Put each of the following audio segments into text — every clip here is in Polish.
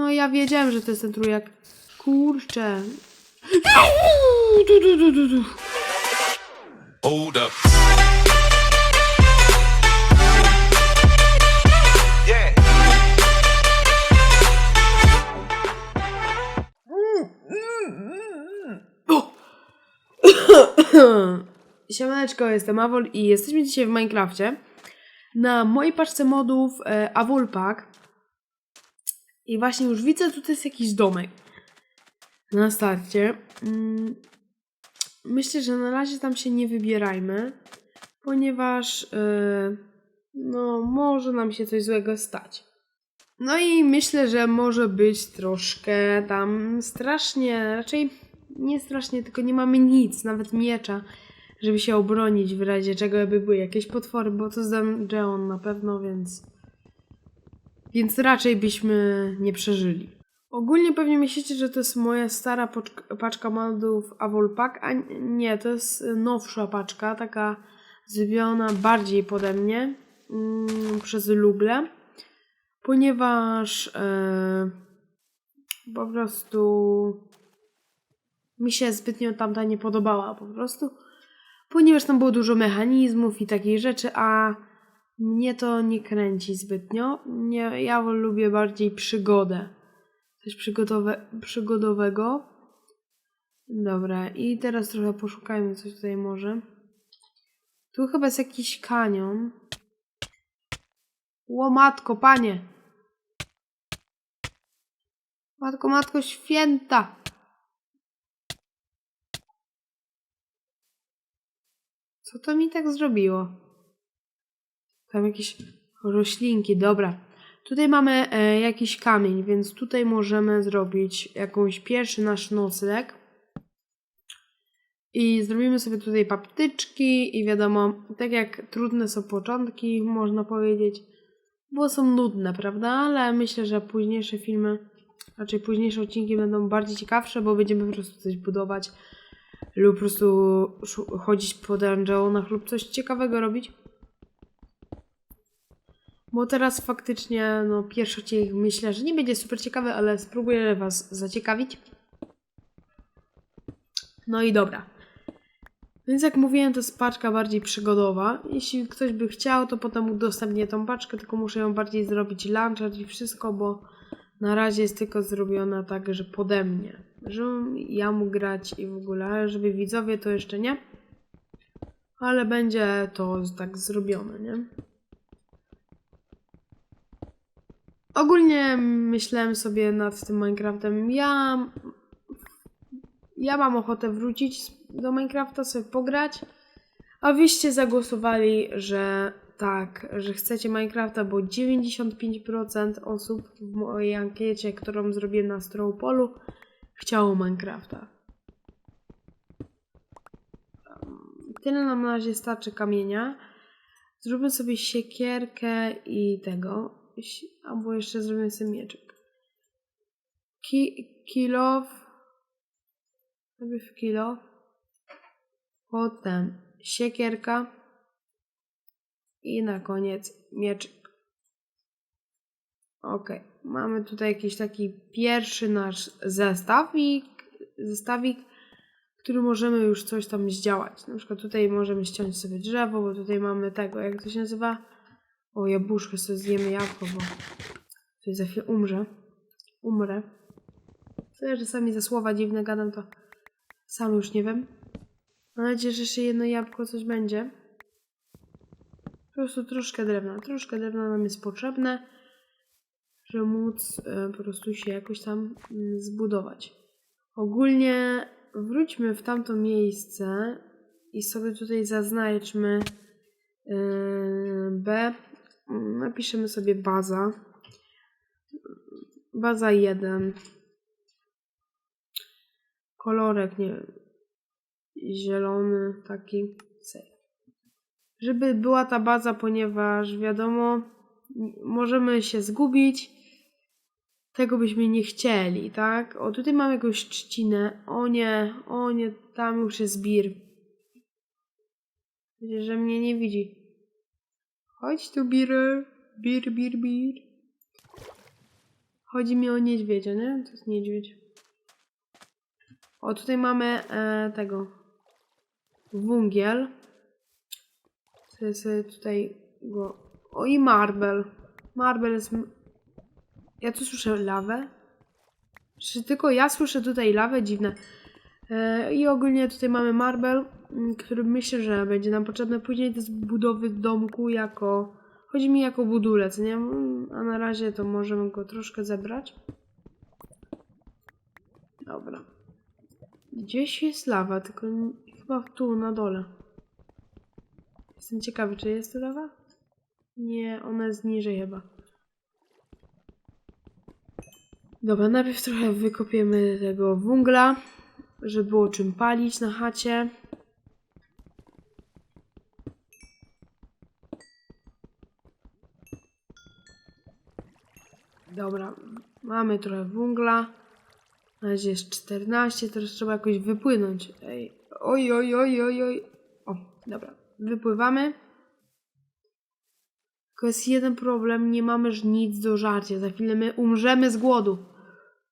No ja wiedziałem, że to jest ten trójak. Kurczę. Du, du, du, du, du. Hold up. Siemaneczko, jestem Awol i jesteśmy dzisiaj w Minecrafcie na mojej paczce modów e, Avol Pack i właśnie już widzę, tutaj jest jakiś domek na starcie. Mm, Myślę, że na razie tam się nie wybierajmy, ponieważ e, no, może nam się coś złego stać. No i myślę, że może być troszkę tam strasznie, raczej nie strasznie, tylko nie mamy nic, nawet miecza, żeby się obronić w razie czego by były jakieś potwory, bo to z dungeon na pewno, więc więc raczej byśmy nie przeżyli. Ogólnie pewnie myślicie, że to jest moja stara paczka modów Avol Pack, a nie, to jest nowsza paczka, taka zrobiona bardziej pode mnie mm, przez Luble ponieważ e, po prostu mi się zbytnio tamta nie podobała po prostu, ponieważ tam było dużo mechanizmów i takich rzeczy, a mnie to nie kręci zbytnio. Nie, ja lubię bardziej przygodę. Coś przygodowe, przygodowego. Dobra, i teraz trochę poszukajmy coś tutaj może. Tu chyba jest jakiś kanion. Ło matko, panie! Matko, matko święta! Co to mi tak zrobiło? Tam jakieś roślinki, dobra. Tutaj mamy e, jakiś kamień, więc tutaj możemy zrobić jakąś pierwszy nasz nocleg. I zrobimy sobie tutaj paptyczki i wiadomo, tak jak trudne są początki, można powiedzieć, bo są nudne, prawda? Ale myślę, że późniejsze filmy, raczej późniejsze odcinki będą bardziej ciekawsze, bo będziemy po prostu coś budować lub po prostu chodzić po dungeonach lub coś ciekawego robić. Bo teraz faktycznie, no pierwszy odcinek myślę, że nie będzie super ciekawy, ale spróbuję Was zaciekawić. No i dobra. Więc jak mówiłem, to jest paczka bardziej przygodowa. Jeśli ktoś by chciał, to potem udostępnię tą paczkę, tylko muszę ją bardziej zrobić launcher i wszystko, bo na razie jest tylko zrobiona tak, że pode mnie. Żebym ja mógł grać i w ogóle, żeby widzowie to jeszcze nie. Ale będzie to tak zrobione, nie? Ogólnie myślałem sobie nad tym Minecraftem. Ja ja mam ochotę wrócić do Minecrafta, sobie pograć, a wyście zagłosowali, że tak, że chcecie Minecrafta, bo 95% osób w mojej ankiecie, którą zrobiłem na Strawpolu, chciało Minecrafta. Tyle nam na razie starczy kamienia. Zróbmy sobie siekierkę i tego. Si- Albo jeszcze zrobimy sobie mieczek. Ki kilof. Najpierw kilo. Potem siekierka. I na koniec mieczek. Ok, mamy tutaj jakiś taki pierwszy nasz zestawik, zestawik, który możemy już coś tam zdziałać. Na przykład tutaj możemy ściąć sobie drzewo, bo tutaj mamy tego, jak to się nazywa? O, jabłuszko, sobie zjemy jabłko, bo tutaj za chwilę umrze. Umrę. Tyle, że sami ze słowa dziwne gadam, to sam już nie wiem. Mam nadzieję, że jeszcze jedno jabłko coś będzie. Po prostu troszkę drewna. Troszkę drewna nam jest potrzebne, żeby móc e, po prostu się jakoś tam mm, zbudować. Ogólnie wróćmy w tamto miejsce i sobie tutaj zaznaczmy e, B. Napiszemy sobie baza. Baza 1. Kolorek, nie wiem, zielony taki. Żeby była ta baza, ponieważ wiadomo, możemy się zgubić. Tego byśmy nie chcieli, tak? O, tutaj mamy jakąś trzcinę. O nie, o nie, tam już jest bir. Że mnie nie widzi. Chodź tu, bir. Bir, bir, bir. Chodzi mi o niedźwiedzia, nie? To jest niedźwiedź. O, tutaj mamy e, tego. Wungiel. Sobie, sobie tutaj go. O i marble. Marble jest. Ja tu słyszę lawę. Czy tylko ja słyszę tutaj lawę? Dziwne. E, I ogólnie tutaj mamy marble, m, który myślę, że będzie nam potrzebny później do zbudowy domku jako. Chodzi mi jako budulec, nie? Mm, A na razie to możemy go troszkę zebrać. Dobra. Gdzieś jest lawa, tylko chyba tu na dole. Jestem ciekawy, czy jest tu lawa? Nie, ona jest niżej chyba. Dobra, najpierw trochę wykopiemy tego wungla, żeby było czym palić na chacie. Dobra, mamy trochę wungla. Na razie jest 14, teraz trzeba jakoś wypłynąć. Ej, oj, oj, oj, oj, oj. O, dobra, wypływamy. Tylko jest jeden problem, nie mamy już nic do żarcia. Za chwilę my umrzemy z głodu.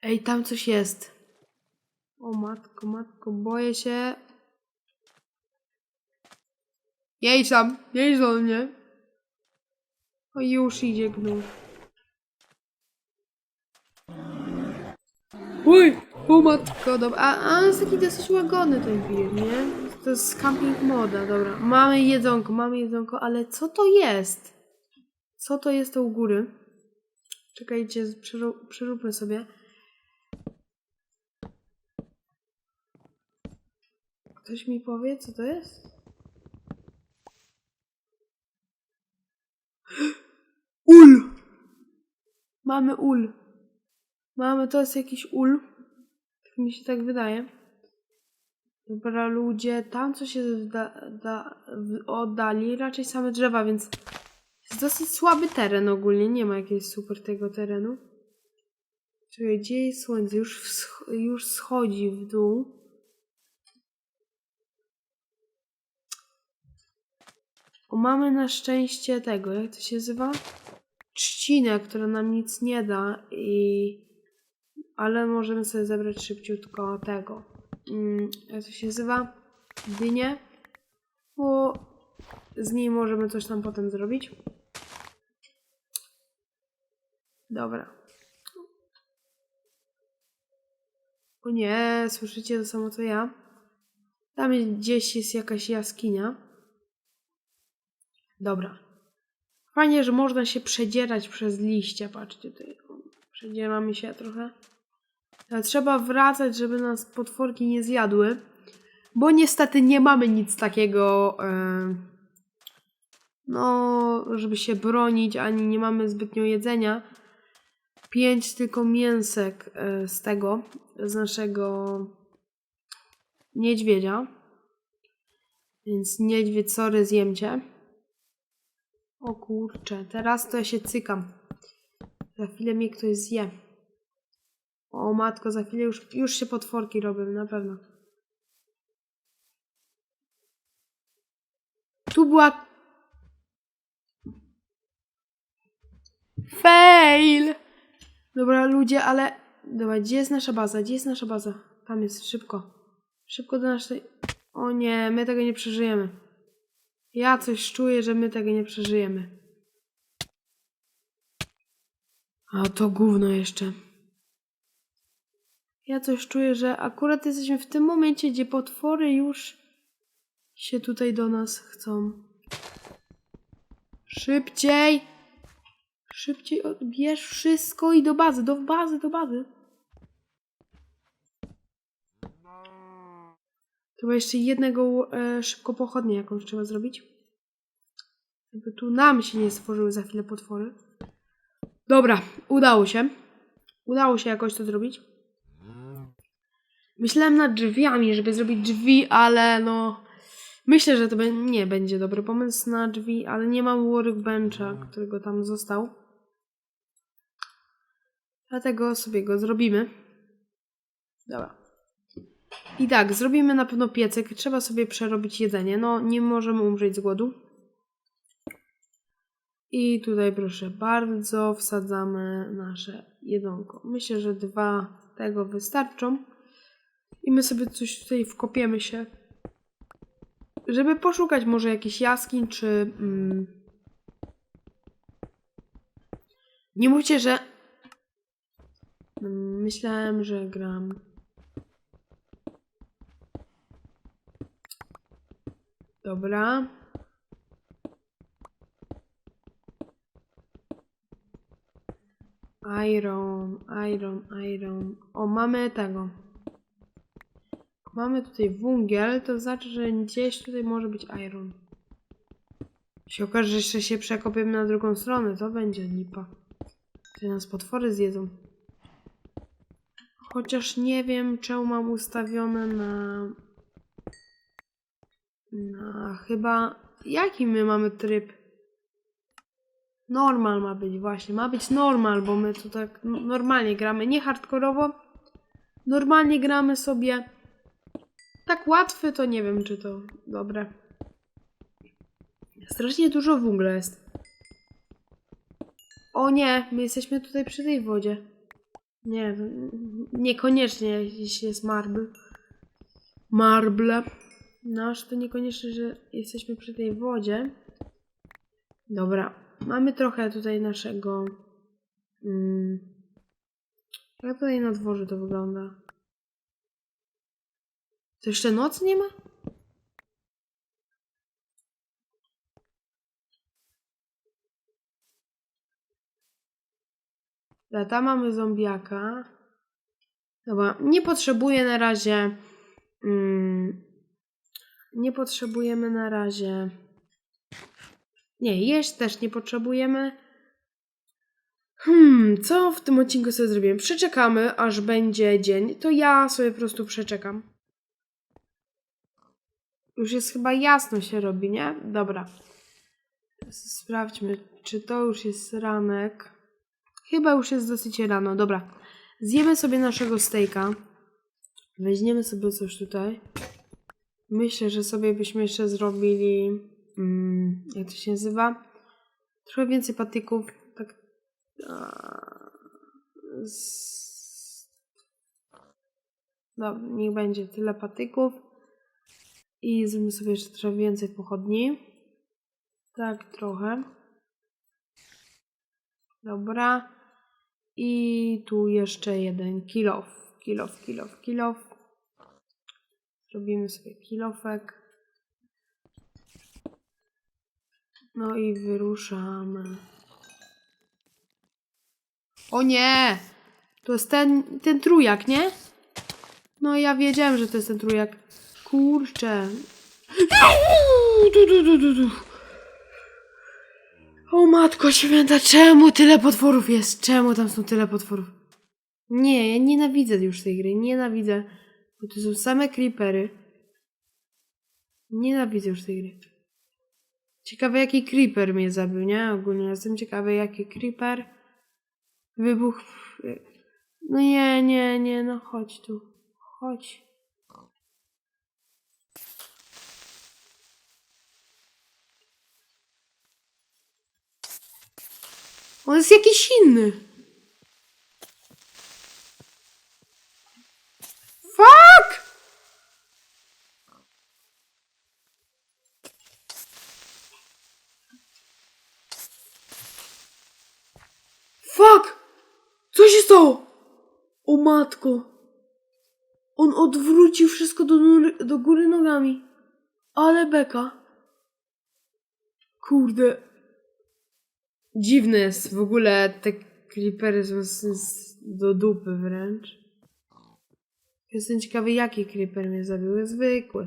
Ej, tam coś jest. O matko, matko, boję się. Jedź tam, jedź do mnie. O, już idzie gnój. Uj, o matko, dobra. A, a jest taki dosyć łagodny ten wir, nie? To jest camping moda, dobra. Mamy jedzonko, mamy jedzonko, ale co to jest? Co to jest to u góry? Czekajcie, przeró- przeróbmy sobie. Ktoś mi powie, co to jest? Ul! Mamy ul. Mamy, to jest jakiś ul. Tak mi się tak wydaje. Dobra, ludzie, tam jest w, da, da, oddali, raczej same drzewa, więc jest dosyć słaby teren ogólnie. Nie ma jakiegoś super tego terenu. Czekaj, gdzie jest słońce? Już, już schodzi w dół. O, mamy na szczęście tego, jak to się nazywa? Trzcinę, która nam nic nie da i... Ale możemy sobie zebrać szybciutko tego. Mm, jak to się nazywa? Dynię. Bo z niej możemy coś tam potem zrobić. Dobra. O nie, słyszycie to samo co ja? Tam gdzieś jest jakaś jaskinia. Dobra. Fajnie, że można się przedzierać przez liście. Patrzcie tutaj. Przedzieramy się trochę. Ale trzeba wracać, żeby nas potworki nie zjadły. Bo niestety nie mamy nic takiego. e, no, żeby się bronić, ani nie mamy zbytnio jedzenia. Pięć tylko mięsek e, z tego, z naszego niedźwiedzia. Więc niedźwiedź, sorry, zjem cię. O kurczę, teraz to ja się cykam. Za chwilę mnie ktoś zje. O matko, za chwilę już, już się potworki robią, na pewno. Tu była... Fail! Dobra, ludzie, ale... Dobra, gdzie jest nasza baza? Gdzie jest nasza baza? Tam jest, szybko. Szybko do naszej... O nie, my tego nie przeżyjemy. Ja coś czuję, że my tego nie przeżyjemy. A to gówno jeszcze. Ja coś czuję, że akurat jesteśmy w tym momencie, gdzie potwory już się tutaj do nas chcą. Szybciej! Szybciej odbierz wszystko i do bazy, do bazy, do bazy. Chyba jeszcze jednego e, szybko pochodnie jakąś trzeba zrobić. Żeby tu nam się nie stworzyły za chwilę potwory. Dobra, udało się. Udało się jakoś to zrobić. Myślałem nad drzwiami, żeby zrobić drzwi, ale no. Myślę, że to nie będzie dobry pomysł na drzwi, ale nie mam workbencha, którego tam został. Dlatego sobie go zrobimy. Dobra. I tak, zrobimy na pewno piecyk. Trzeba sobie przerobić jedzenie. No, nie możemy umrzeć z głodu. I tutaj proszę bardzo wsadzamy nasze jedzonko. Myślę, że dwa tego wystarczą. I my sobie coś tutaj wkopiemy się. Żeby poszukać może jakichś jaskiń, czy... Mm, nie mówcie, że... Mm, Myślałem, że gram... Dobra. Iron, iron, iron. O, mamy tego. Mamy tutaj węgiel, to znaczy, że gdzieś tutaj może być iron. Się okaże, że jeszcze się przekopiemy na drugą stronę, to będzie lipa. Tutaj nas potwory zjedzą. Chociaż nie wiem, czemu mam ustawione na... Na chyba... Jaki my mamy tryb? Normal ma być, właśnie. Ma być normal, bo my tu tak no- normalnie gramy. Nie hardkorowo. Normalnie gramy sobie. Tak łatwy, to nie wiem, czy to dobre. Strasznie dużo węgla jest. O nie, my jesteśmy tutaj przy tej wodzie. Nie, niekoniecznie, jeśli jest marble. Marble. Nasz to niekoniecznie, że jesteśmy przy tej wodzie. Dobra, mamy trochę tutaj naszego. Mm, jak tutaj na dworze to wygląda? To jeszcze noc nie ma? Dobra, tam mamy zombiaka. Dobra, nie potrzebuję na razie. Mm, nie potrzebujemy na razie. Nie, jeść też nie potrzebujemy. Hmm, co w tym odcinku sobie zrobiłem? Przeczekamy, aż będzie dzień. To ja sobie po prostu przeczekam. Już jest chyba jasno się robi, nie? Dobra. Sprawdźmy, czy to już jest ranek. Chyba już jest dosyć rano. Dobra. Zjemy sobie naszego stejka. Weźmiemy sobie coś tutaj. Myślę, że sobie byśmy jeszcze zrobili. Mm, jak to się nazywa? Trochę więcej patyków. Tak. a, Dobra, niech będzie tyle patyków. I zrobimy sobie jeszcze trochę więcej pochodni. Tak, trochę. Dobra. I tu jeszcze jeden kilof. Kilof, kilof, kilof. Zrobimy sobie kilofek. No i wyruszamy. O nie! To jest ten, ten trójak, nie? No ja wiedziałem, że to jest ten trójak. Kurczę. O matko święta, czemu tyle potworów jest? Czemu tam są tyle potworów? Nie, ja nienawidzę już tej gry, nienawidzę. Bo to są same creepery. Nienawidzę już tej gry. Ciekawe jaki creeper mnie zabił, nie? Ogólnie jestem ciekawy jaki creeper. Wybuch. No nie, nie, nie, no chodź tu. Chodź. On jest jakiś inny. Fuck! Fuck! Co się stało? O matko. On odwrócił wszystko do, do góry nogami. Ale beka. Kurde. Dziwne jest w ogóle te creepery są do dupy wręcz. Jestem ciekawy jaki creeper mnie zabił. Zwykły.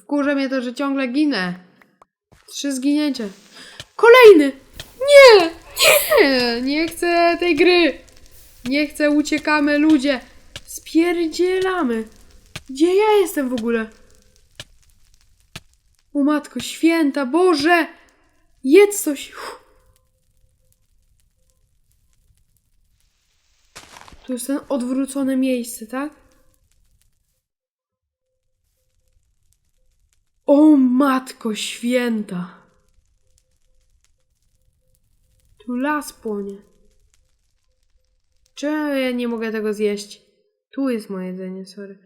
Wkurza mnie to, że ciągle ginę. Trzy zginięcia. Kolejny! Nie! Nie! Nie chcę tej gry! Nie chcę, uciekamy ludzie! Spierdzielamy! Gdzie ja jestem w ogóle? O matko święta, Boże! Jedz coś! Uff. To jest ten odwrócone miejsce, tak? O matko święta! Tu las płonie. Czemu ja nie mogę tego zjeść? Tu jest moje jedzenie, sorry.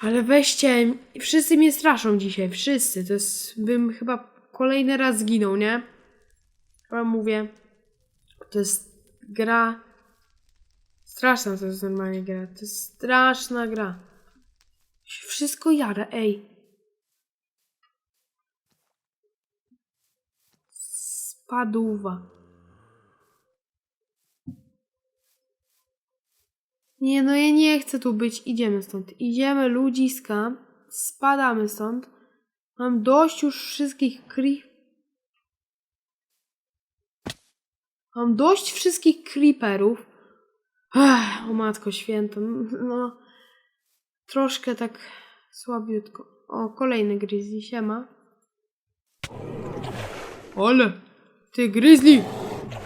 Ale weźcie, wszyscy mnie straszą dzisiaj, wszyscy. To jest, bym chyba kolejny raz zginął, nie? Chyba mówię, to jest gra, straszna to jest normalnie gra, to jest straszna gra. Wszystko jara, ej. Spadówa. Nie, no ja nie chcę tu być. Idziemy stąd. Idziemy, ludziska. Spadamy stąd. Mam dość już wszystkich kri... Mam dość wszystkich creeperów. Ech, o matko święta. No, troszkę tak słabiutko. O, kolejny grizzly, siema. Ale, ty grizzly,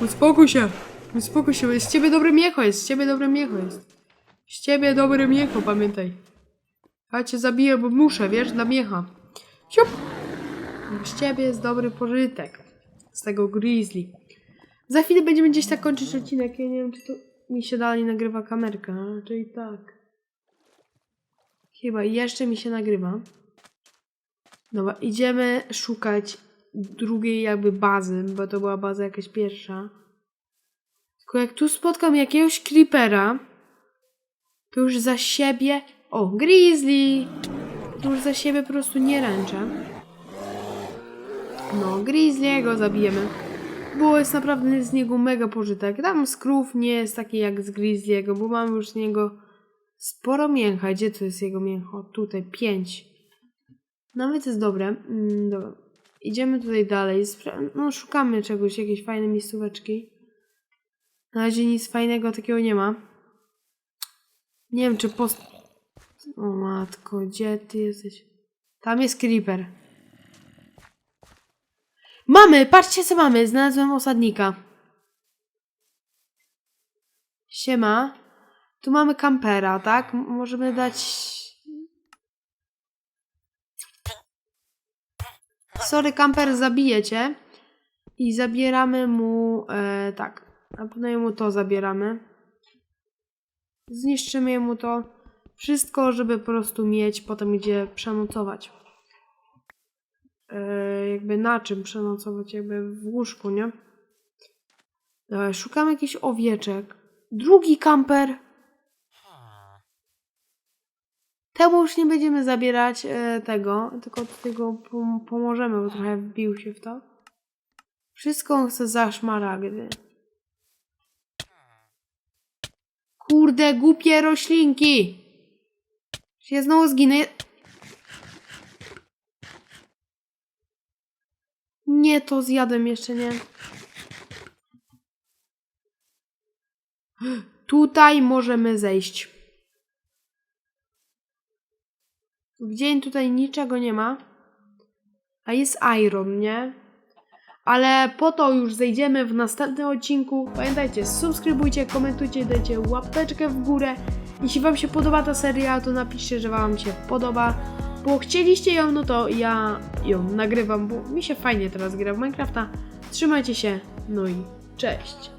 uspokój się. Uspokój się, z ciebie dobre miecho, jest z ciebie dobre miecho jest. Z ciebie dobre miecho, pamiętaj. Ja cię zabiję, bo muszę, wiesz, dla miecha. Siup. Z ciebie jest dobry pożytek. Z tego grizzly. Za chwilę będziemy gdzieś tak kończyć odcinek. Ja nie wiem, czy to mi się dalej nagrywa kamerka, czyli tak. Chyba jeszcze mi się nagrywa. Dobra, idziemy szukać drugiej jakby bazy, bo to była baza jakaś pierwsza. Tylko jak tu spotkam jakiegoś creepera, to już za siebie... O, grizzly! To już za siebie po prostu nie ręczę. No, grizzly'ego zabijemy. Bo jest naprawdę z niego mega pożytek. Tam skrów nie jest taki jak z grizzly'ego, bo mamy już z niego sporo mięcha. Gdzie to jest jego mięcho? Tutaj, pięć. Nawet jest dobre. Mm, dobra. Idziemy tutaj dalej. No, szukamy czegoś, jakiejś fajne miejscóweczki. Na razie nic fajnego takiego nie ma. Nie wiem, czy post... O matko, gdzie ty jesteś? Tam jest creeper. Mamy! Patrzcie co mamy! Znalazłem osadnika. Siema. Tu mamy kampera, tak? Możemy dać... Sorry, kamper, zabiję cię. I zabieramy mu... E, tak. Na pewno mu to zabieramy. Zniszczymy mu to. Wszystko, żeby po prostu mieć potem gdzie przenocować. E, jakby na czym przenocować, jakby w łóżku, nie? Dobra, szukamy jakichś owieczek. Drugi kamper. Temu już nie będziemy zabierać e, tego, tylko tego pom- pomożemy, bo trochę wbił się w to. Wszystko on chce za szmaragdy. Kurde, głupie roślinki! Ja znowu zginę? Nie, to zjadłem jeszcze nie. Tutaj możemy zejść. W dzień tutaj niczego nie ma. A jest iron, nie? Ale po to już zejdziemy w następnym odcinku. Pamiętajcie, subskrybujcie, komentujcie, dajcie łapeczkę w górę. Jeśli Wam się podoba ta seria, to napiszcie, że Wam się podoba. Bo chcieliście ją, no to ja ją nagrywam, bo mi się fajnie teraz gra w Minecrafta. Trzymajcie się, no i cześć.